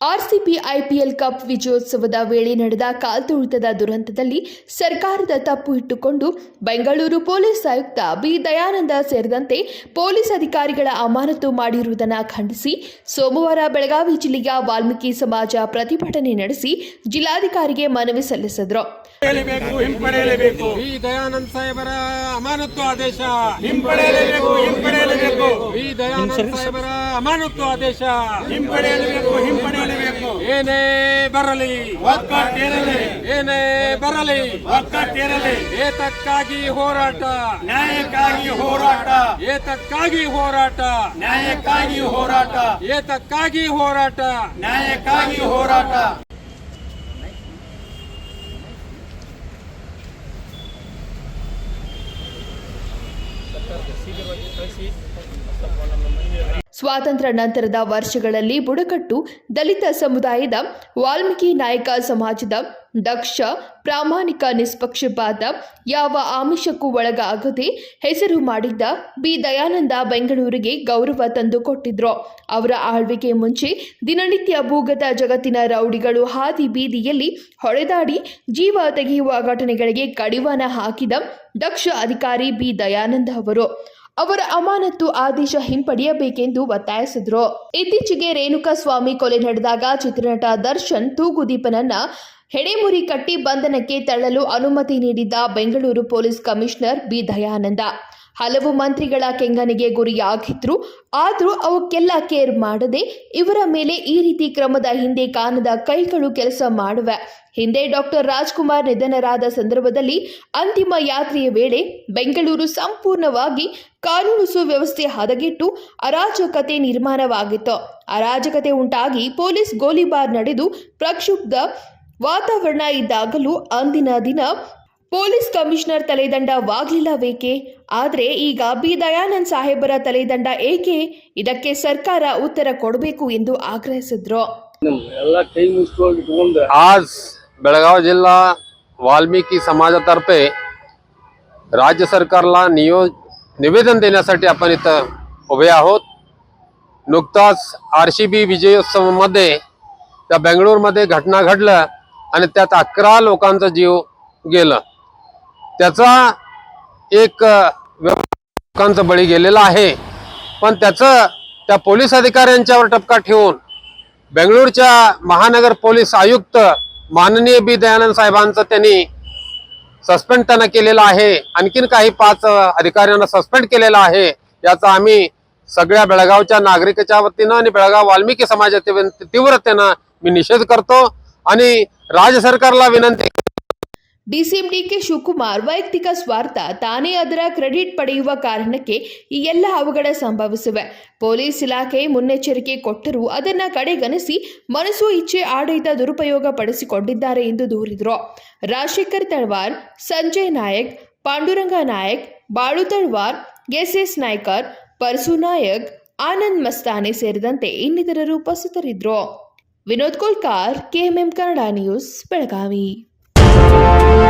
RCB IPL cup ವಿಜಯೋತ್ಸವದ ವೇಳೆ ನಡೆದ ಕಾಲ್ತುಳಿತದ ದುರಂತದಲ್ಲಿ ಸರ್ಕಾರದ ತಪ್ಪು ಇಟ್ಟುಕೊಂಡು ಬೆಂಗಳೂರು ಪೊಲೀಸ್ ಆಯುಕ್ತ ಬಿ ದಯಾನಂದ ಸೇರಿದಂತೆ ಪೊಲೀಸ್ ಅಧಿಕಾರಿಗಳ ಅಮಾನತು ಮಾಡಿರುವುದನ್ನು ಖಂಡಿಸಿ ಸೋಮವಾರ ಬೆಳಗಾವಿ ಜಿಲ್ಲೆಯ ವಾಲ್ಮೀಕಿ ಸಮಾಜ ಪ್ರತಿಭಟನೆ ನಡೆಸಿ ಜಿಲ್ಲಾಧಿಕಾರಿಗೆ ಮನವಿ ಸಲ್ಲಿಸಿದರು. ದಯಾನಂದ್ ಅಮಾನತ್ತು ಆದೇಶ. ಹಿಂಪಡೆಯಲೇಬೇಕು ಹಿಂಪಡೆಯಲೇಬೇಕು. ಏನೇ ಬರಲಿ. ಒಕ್ಕಟ್ಟೇರಲಿ ಏನೇ ಬರಲಿ. ಒಕ್ಕಟ್ಟೇರಲಿ ಏತಕ್ಕಾಗಿ ಹೋರಾಟ. ನ್ಯಾಯಕ್ಕಾಗಿ ಹೋರಾಟ. ಏತಕ್ಕಾಗಿ ಹೋರಾಟ. ನ್ಯಾಯಕ್ಕಾಗಿ ಹೋರಾಟ. ಏತಕ್ಕಾಗಿ ಹೋರಾಟ. ನ್ಯಾಯಕ್ಕಾಗಿ ಹೋರಾಟ. ಸ್ವಾತಂತ್ರ್ಯ ನಂತರದ ವರ್ಷಗಳಲ್ಲಿ ಬುಡಕಟ್ಟು ದಲಿತ ಸಮುದಾಯದ ವಾಲ್ಮೀಕಿ ನಾಯಕ ಸಮಾಜದ ದಕ್ಷ, ಪ್ರಾಮಾಣಿಕ, ನಿಷ್ಪಕ್ಷಪಾತ, ಯಾವ ಆಮಿಷಕ್ಕೂ ಒಳಗಾಗದೆ ಹೆಸರು ಮಾಡಿದ್ದ ಬಿ. ದಯಾನಂದ ಬೆಂಗಳೂರಿಗೆ ಗೌರವ ತಂದುಕೊಟ್ಟಿದ್ರು. ಅವರ ಆಳ್ವಿಕೆ ಮುಂಚೆ ದಿನನಿತ್ಯ ಭೂಗತ ಜಗತ್ತಿನ ರೌಡಿಗಳು ಹಾದಿ ಬೀದಿಯಲ್ಲಿ ಹೊಡೆದಾಡಿ ಜೀವ ತೆಗೆಯುವ ಘಟನೆಗಳಿಗೆ ಕಡಿವಾಣ ಹಾಕಿದ ದಕ್ಷ ಅಧಿಕಾರಿ ಬಿ. ದಯಾನಂದ ಅವರು. ಅವರ ಅಮಾನತ್ತು ಆದೇಶ ಹಿಂಪಡೆಯಬೇಕೆಂದು ಒತ್ತಾಯಿಸಿದ್ರು. ಇತ್ತೀಚೆಗೆ ರೇಣುಕಾ ಸ್ವಾಮಿ ಕೊಲೆ ನಡೆದಾಗ ಚಿತ್ರನಟ ದರ್ಶನ್ ತೂಗುದೀಪನನ್ನ ಹೆಡೆಮುರಿ ಕಟ್ಟಿ ಬಂಧನಕ್ಕೆ ತಳ್ಳಲು ಅನುಮತಿ ನೀಡಿದ್ದ Bengaluru police commissioner B. Dayananda. ಹಲವು ಮಂತ್ರಿಗಳ ಕೆಂಗನಿಗೆ ಗುರಿಯಾಗಿದ್ರು. ಆದರೂ ಅವಕ್ಕೆಲ್ಲ ಕೇರ್ ಮಾಡದೆ ಇವರ ಮೇಲೆ ಈ ರೀತಿ ಕ್ರಮದ ಹಿಂದೆ ಕಾಣದ ಕೈಗಳು ಕೆಲಸ ಮಾಡುವೆ. ಹಿಂದೆ ಡಾಕ್ಟರ್ ರಾಜ್ಕುಮಾರ್ ನಿಧನರಾದ ಸಂದರ್ಭದಲ್ಲಿ ಅಂತಿಮ ಯಾತ್ರೆಯ ವೇಳೆ ಬೆಂಗಳೂರು ಸಂಪೂರ್ಣವಾಗಿ ಕಾನೂನು ಸುವ್ಯವಸ್ಥೆ ಹದಗೆಟ್ಟು ಅರಾಜಕತೆ ನಿರ್ಮಾಣವಾಗಿತ್ತು. ಅರಾಜಕತೆ ಉಂಟಾಗಿ ಪೊಲೀಸ್ ಗೋಲಿಬಾರ್ ನಡೆದು ಪ್ರಕ್ಷುಬ್ಧ ವಾತಾವರಣ ಇದ್ದಾಗಲೂ ಅಂದಿನ ದಿನ ಪೊಲೀಸ್ ಕಮಿಷನರ್ ತಲೆದಂಡವಾಗಲಿಲ್ಲವೇಕೆ ಆದರೆ ಈಗ ಬಿ ದಯಾನಂದ್ ಸಾಹೇಬರ ತಲೆದಂಡ ಏಕೆ ಇದಕ್ಕೆ ಸರ್ಕಾರ ಉತ್ತರ ಕೊಡಬೇಕು ಎಂದು ಆಗ್ರಹಿಸಿದ್ರು ಎಲ್ಲ ಕೈ ಮುಗಿಸ್ಕೊಂಡು ಇಟ್ಕೊಂಡು आज बेळगाव जिल्हा वाल्मिकी समाजातर्फे राज्य सरकारला नियो निवेदन देण्यासाठी आपण इथं उभे आहोत नुकताच आर सी बी विजयोत्सवामध्ये त्या बेंगळूरमध्ये घटना घडलं आणि त्यात अकरा लोकांचा जीव गेलं त्याचा एक लोकांचा बळी गेलेला आहे. पण त्याचं त्या पोलीस अधिकाऱ्यांच्यावर टपका ठेवून बेंगळूरच्या महानगर पोलीस आयुक्त माननीय बी. दयानंद साहेबांचं त्यांनी सस्पेंड त्यांना केलेलं आहे. आणखीन काही पाच अधिकाऱ्यांना सस्पेंड केलेलं आहे. याचा आम्ही सगळ्या बेळगावच्या नागरिकाच्या वतीनं आणि बेळगाव वाल्मिकी समाजाच्या तीव्रतेनं मी निषेध करतो. आणि राज्य सरकारला विनंती ಡಿಸಿಎಂ ಡಿಕೆ ಶಿವಕುಮಾರ್ ವೈಯಕ್ತಿಕ ಸ್ವಾರ್ಥ, ತಾನೇ ಅದರ ಕ್ರೆಡಿಟ್ ಪಡೆಯುವ ಕಾರಣಕ್ಕೆ ಈ ಎಲ್ಲ ಅವಘಡ ಸಂಭವಿಸಿವೆ. ಪೊಲೀಸ್ ಇಲಾಖೆ ಮುನ್ನೆಚ್ಚರಿಕೆ ಕೊಟ್ಟರೂ ಅದನ್ನು ಕಡೆಗಣಿಸಿ ಮನಸ್ಸು ಇಚ್ಛೆ ಆಡಳಿತ ದುರುಪಯೋಗ ಪಡಿಸಿಕೊಂಡಿದ್ದಾರೆ ಎಂದು ದೂರಿದರು. ರಾಜಶೇಖರ್ ತಳ್ವಾರ್, ಸಂಜಯ್ ನಾಯಕ್, ಪಾಂಡುರಂಗ ನಾಯಕ್, ಬಾಳು ತಳ್ವಾರ್ ಎಸ್ ನಾಯ್ಕರ್, ಪರಸು ನಾಯಕ್, ಆನಂದ್ ಮಸ್ತಾನೆ ಸೇರಿದಂತೆ ಇನ್ನಿತರರು ಉಪಸ್ಥಿತರಿದ್ದರು Vinod Kolkar, KMM Kannada news, Belagavi. Música